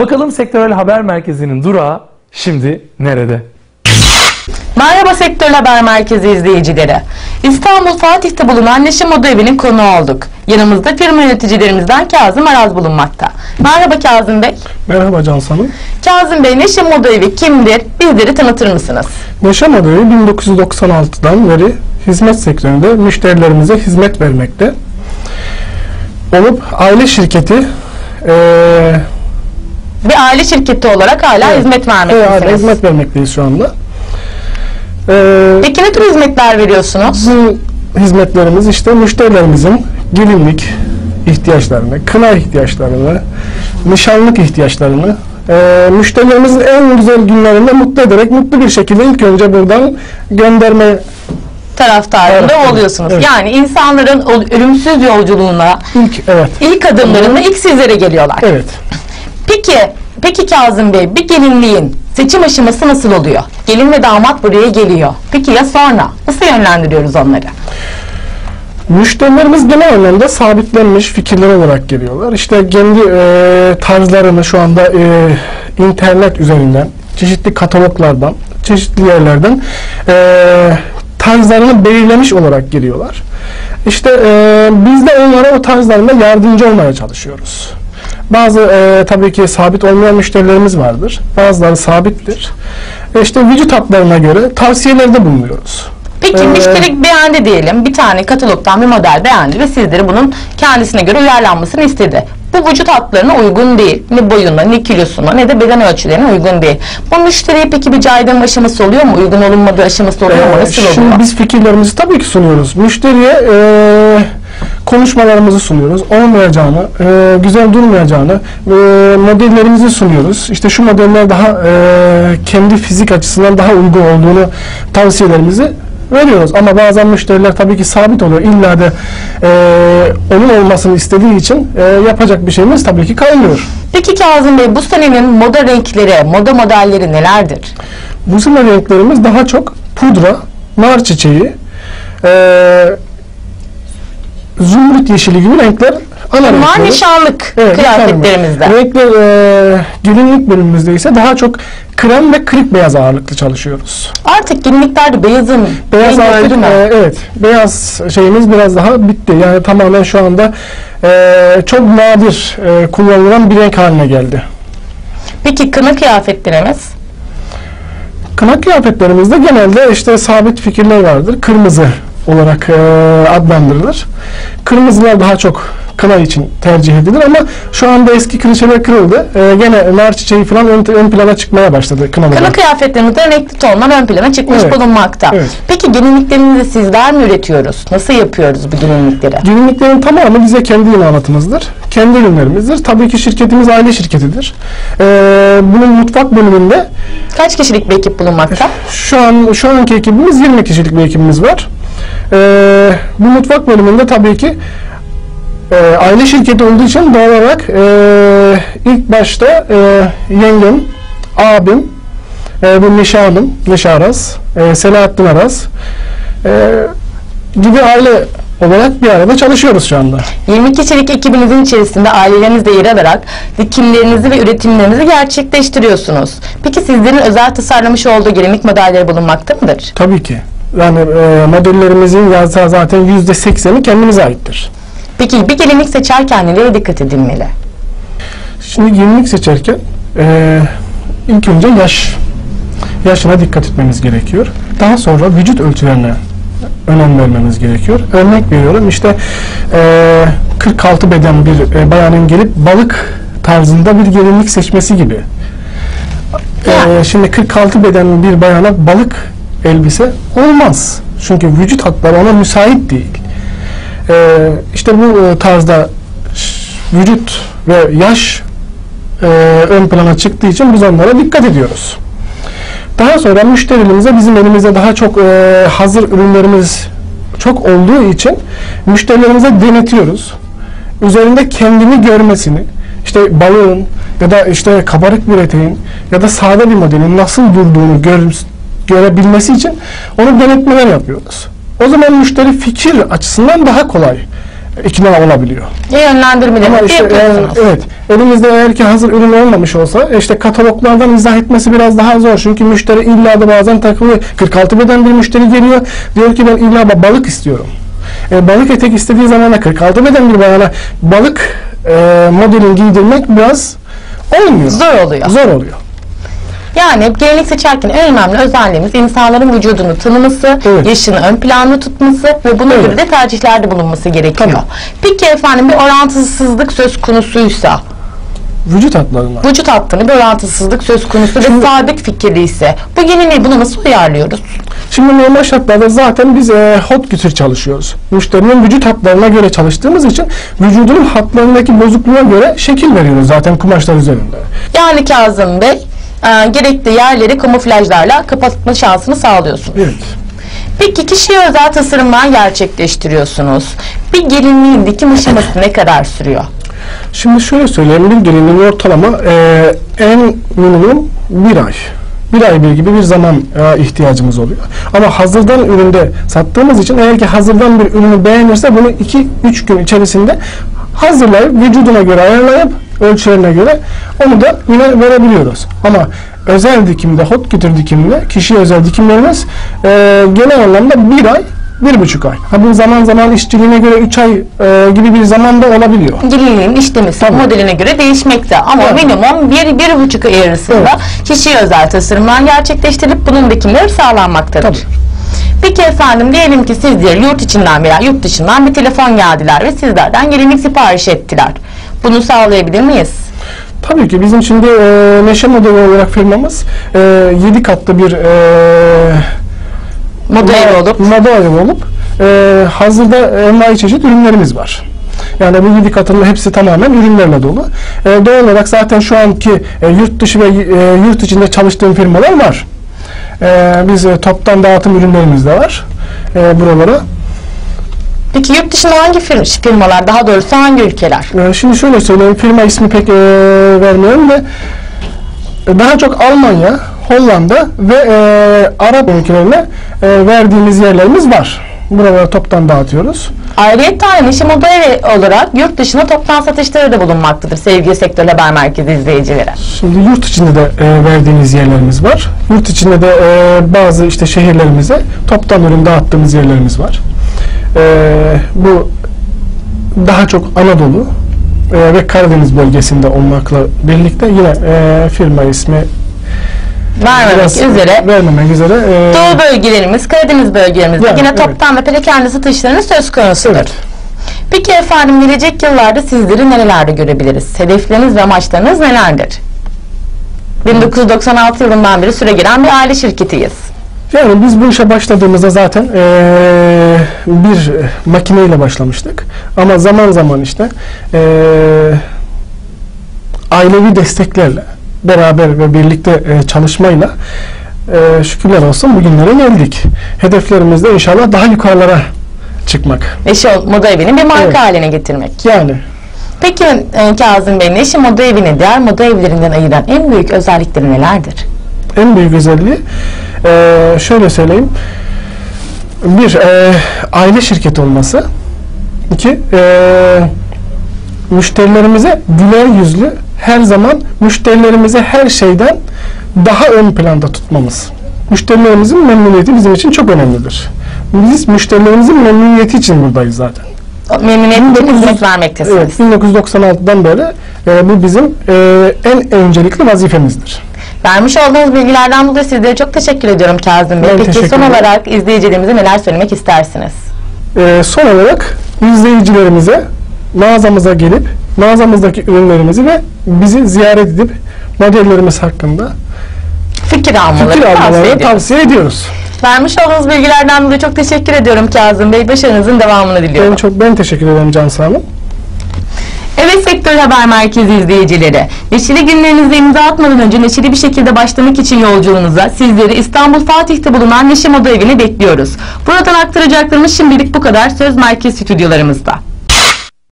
Bakalım sektörel haber merkezinin durağı şimdi nerede? Merhaba Sektör Haber Merkezi izleyicileri. İstanbul Fatih'te bulunan Neşe Moda Evi'nin konuğu olduk. Yanımızda firma yöneticilerimizden Kazım Araz bulunmakta. Merhaba Kazım Bey. Merhaba Cansu Hanım. Kazım Bey Neşe Moda Evi kimdir? Bizleri tanıtır mısınız? Neşe Modeli 1996'dan beri hizmet sektöründe müşterilerimize hizmet vermekte. Olup aile şirketi eee Bir aile şirketi olarak hala Evet. hizmet evet, vermektesiniz. hizmet vermekteyiz şu anda. Eee Peki ne tür hizmetler veriyorsunuz? bu hizmetlerimiz işte müşterilerimizin gelinlik ihtiyaçlarını, kına ihtiyaçlarını, nişanlık ihtiyaçlarını eee müşterilerimizin en güzel günlerinde mutlu ederek mutlu bir şekilde ilk önce buradan gönderme Taraftarında Evet, evet, oluyorsunuz. evet. Yani insanların ölümsüz yolculuğuna ilk evet ilk adımlarında ilk sizlere geliyorlar. evet Peki, peki Kazım Bey bir gelinliğin seçim aşaması nasıl oluyor? Gelin ve damat buraya geliyor. Peki ya sonra? Nasıl yönlendiriyoruz onları? Müşterilerimiz genel anlamda sabitlenmiş fikirler olarak geliyorlar. İşte kendi e, tarzlarını şu anda e, internet üzerinden, çeşitli kataloglardan, çeşitli yerlerden e, tarzlarını belirlemiş olarak geliyorlar. İşte e, biz de onlara o tarzlarında yardımcı olmaya çalışıyoruz. Bazı e, tabii ki sabit olmayan müşterilerimiz vardır. Bazıları sabittir. E, işte vücut hatlarına göre tavsiyelerde bulunuyoruz. Peki Ee, müşteri beğendi diyelim. Bir tane katalogdan bir model beğendi ve sizleri bunun kendisine göre uyarlanmasını istedi. Bu vücut hatlarına uygun değil. Ne boyuna, ne kilosuna, ne de beden ölçülerine uygun değil. Bu müşteriye peki bir caydırma aşaması oluyor mu? Uygun olunmadığı aşaması oluyor mu? Ee, Nasıl Şimdi oluyor? biz fikirlerimizi tabii ki sunuyoruz. Müşteriye e, konuşmalarımızı sunuyoruz. Olmayacağını, e, güzel durmayacağını, e, modellerimizi sunuyoruz. İşte şu modeller daha e, kendi fizik açısından daha uygun olduğunu tavsiyelerimizi veriyoruz. Ama bazen müşteriler tabii ki sabit oluyor. İlla da e, onun olmasını istediği için e, yapacak bir şeyimiz tabii ki kalmıyor. Peki Kazım Bey bu senenin moda renkleri, moda modelleri nelerdir? Bu sene renklerimiz daha çok pudra, nar çiçeği, eee zümrüt yeşili gibi renkler ana Bunlar nişanlık Evet, kıyafetlerimizde. Renkler eee gelinlik bölümümüzde ise daha çok krem ve kırık beyaz ağırlıklı çalışıyoruz. Artık gelinliklerde beyazın Beyaz mü? eee, evet beyaz şeyimiz biraz daha bitti. Yani tamamen şu anda eee, çok nadir eee, kullanılan bir renk haline geldi. Peki kına kıyafetlerimiz? Kına kıyafetlerimizde genelde işte sabit fikirler vardır. Kırmızı olarak eee, adlandırılır. Kırmızılar daha çok kına için tercih edilir ama şu anda eski klişeler kırıldı. Eee, gene nar çiçeği falan ön, ön plana çıkmaya başladı kınalarda. Kına kıyafetlerimizde renkli tonlar ön plana çıkmış Evet. bulunmakta. Evet. Peki gelinliklerimizi sizler mi üretiyoruz? Nasıl yapıyoruz bu gelinlikleri? Gelinliklerin tamamı bize kendi imalatımızdır. Kendi ürünlerimizdir. Tabii ki şirketimiz aile şirketidir. Eee, bunun mutfak bölümünde Kaç kişilik bir ekip bulunmakta? Şu an şu anki ekibimiz 20 kişilik bir ekibimiz var. Ee, bu mutfak bölümünde tabii ki e, aile şirketi olduğu için doğal olarak e, ilk başta e, yengem, abim, e, bu Neşe Hanım, Neşe Aras, e, Selahattin Aras e, gibi aile olarak bir arada çalışıyoruz şu anda. 20 kişilik ekibinizin içerisinde aileleriniz de yer alarak dikimlerinizi ve üretimlerinizi gerçekleştiriyorsunuz. Peki sizlerin özel tasarlamış olduğu gelinlik modelleri bulunmakta mıdır? Tabii ki. Yani e, modellerimizin yazsa zaten yüzde sekseni kendimize aittir. Peki bir gelinlik seçerken nelere dikkat edilmeli? Şimdi gelinlik seçerken eee, ilk önce yaş yaşına dikkat etmemiz gerekiyor. Daha sonra vücut ölçülerine önem vermemiz gerekiyor. Örnek veriyorum işte eee, 46 beden bir e, bayanın gelip balık tarzında bir gelinlik seçmesi gibi. Eee, şimdi 46 beden bir bayana balık elbise olmaz. Çünkü vücut hatları ona müsait değil. Eee işte bu e, tarzda vücut ve yaş e, ön plana çıktığı için biz onlara dikkat ediyoruz. Daha sonra müşterilerimize bizim elimizde daha çok e, hazır ürünlerimiz çok olduğu için müşterilerimize denetiyoruz. Üzerinde kendini görmesini, işte balığın ya da işte kabarık bir eteğin ya da sade bir modelin nasıl durduğunu gör, görebilmesi için onu denetmeler yapıyoruz. O zaman müşteri fikir açısından daha kolay ikna olabiliyor. Yönlendirmeleri Ama işte yapıyorsunuz. evet elimizde eğer ki hazır ürün olmamış olsa işte kataloglardan izah etmesi biraz daha zor. Çünkü müşteri illa da bazen takılıyor. 46 beden bir müşteri geliyor. Diyor ki ben illa ba- balık istiyorum. E, balık etek istediği zaman da 46 beden bir bayana balık e, modelini giydirmek biraz olmuyor. Zor oluyor. Zor oluyor. Yani gelinlik seçerken en önemli özelliğimiz insanların vücudunu tanıması, Evet. yaşını ön planda tutması ve buna Evet. göre de tercihlerde bulunması gerekiyor. Tabii. Peki efendim bir orantısızlık söz konusuysa, Vücut hatlarına. vücut hattında bir orantısızlık söz konusu ve sabit fikirli ise bu yeniliği buna nasıl uyarlıyoruz? Şimdi normal şartlarda zaten biz e, hot kütür çalışıyoruz. Müşterinin vücut hatlarına göre çalıştığımız için vücudunun hatlarındaki bozukluğa göre şekil veriyoruz zaten kumaşlar üzerinde. Yani Kazım Bey e, gerekli yerleri kamuflajlarla kapatma şansını sağlıyorsunuz. Evet. Peki kişiye özel tasarımlar gerçekleştiriyorsunuz. Bir gelinliğin dikim aşaması ne kadar sürüyor? Şimdi şöyle söyleyeyim, bir gelinin ortalama e, en minimum bir ay. Bir ay bir gibi bir zaman e, ihtiyacımız oluyor. Ama hazırdan üründe sattığımız için eğer ki hazırdan bir ürünü beğenirse bunu 2-3 gün içerisinde hazırlayıp vücuduna göre ayarlayıp ölçülerine göre onu da yine verebiliyoruz. Ama özel dikimde, hot kütür dikimde kişiye özel dikimlerimiz e, genel anlamda bir ay, bir buçuk ay. Ha bu zaman zaman işçiliğine göre 3 ay e, gibi bir zaman da olabiliyor. Gelinliğin işlemesi Tabii. modeline göre değişmekte ama Evet. minimum bir, bir buçuk ay arasında kişiye özel tasarımlar gerçekleştirilip bunun dikimleri sağlanmaktadır. Tabii. Peki efendim diyelim ki sizler yurt içinden veya yurt dışından bir telefon geldiler ve sizlerden gelinlik sipariş ettiler. Bunu sağlayabilir miyiz? Tabii ki bizim şimdi e, Neşe Modeli olarak firmamız e, 7 katlı bir e, Moda evi olup moda evi olup e, hazırda envai çeşit ürünlerimiz var. Yani bu 7 katının hepsi tamamen ürünlerle dolu. E, doğal olarak zaten şu anki e, yurt dışı ve e, yurt içinde çalıştığım firmalar var. E, biz e, toptan dağıtım ürünlerimiz de var e, buralara. Peki yurt dışında hangi fir- firmalar daha doğrusu hangi ülkeler? Ee, Şimdi şöyle söyleyeyim, firma ismi pek e, vermiyorum da e, daha çok Almanya, Hollanda ve e, Arap ülkelerine e, verdiğimiz yerlerimiz var. Buralara toptan dağıtıyoruz. Ayrıca Neşe Moda Evi olarak yurt dışına toptan satışları da bulunmaktadır sevgili Sektör Haber Merkezi izleyicileri. Şimdi yurt içinde de e, verdiğimiz yerlerimiz var. Yurt içinde de e, bazı işte şehirlerimize toptan ürün dağıttığımız yerlerimiz var. E, bu daha çok Anadolu e, ve Karadeniz bölgesinde olmakla birlikte yine e, firma ismi Vermemek biraz üzere vermemek üzere e, Doğu bölgelerimiz, Karadeniz bölgelerimizde Yani, yine evet. toptan ve perakende satışlarının söz konusudur. Evet. Peki efendim gelecek yıllarda sizleri nerelerde görebiliriz? Hedefleriniz ve amaçlarınız nelerdir? 1996 yılından beri süre gelen bir aile şirketiyiz. Yani biz bu işe başladığımızda zaten eee, bir makineyle başlamıştık. Ama zaman zaman işte eee, ailevi desteklerle beraber ve birlikte eee, çalışmayla eee, şükürler olsun bugünlere geldik. Hedeflerimiz de inşallah daha yukarılara çıkmak. Neşe Moda Evi'ni bir marka Evet. haline getirmek. Yani Peki e, Kazım Bey, Neşe Moda Evi'ni diğer moda evlerinden ayıran en büyük özellikleri nelerdir? en büyük özelliği şöyle söyleyeyim. Bir aile şirketi olması. İki müşterilerimize güler yüzlü her zaman müşterilerimize her şeyden daha ön planda tutmamız. Müşterilerimizin memnuniyeti bizim için çok önemlidir. Biz müşterilerimizin memnuniyeti için buradayız zaten. Memnuniyet için 1900 hizmet vermektesiniz. Evet, 1996'dan beri e, bu bizim e, en öncelikli vazifemizdir. Vermiş olduğunuz bilgilerden dolayı sizlere çok teşekkür ediyorum Kazım Bey. Ben Peki son olarak izleyicilerimize neler söylemek istersiniz? E, son olarak izleyicilerimize mağazamıza gelip mağazamızdaki ürünlerimizi ve bizi ziyaret edip modellerimiz hakkında Fikir almaları fikir tavsiye almalarını ediyorum. tavsiye ediyoruz. Vermiş olduğunuz bilgilerden dolayı çok teşekkür ediyorum Kazım Bey. Başarınızın devamını diliyorum. Ben çok ben teşekkür ederim Can Sağ olun. Evet Sektör Haber Merkezi izleyicileri. Neşeli günlerinize imza atmadan önce neşeli bir şekilde başlamak için yolculuğunuza sizleri İstanbul Fatih'te bulunan Neşe Moda Evi'ne bekliyoruz. Buradan aktaracaklarımız şimdilik bu kadar. Söz Merkez stüdyolarımızda.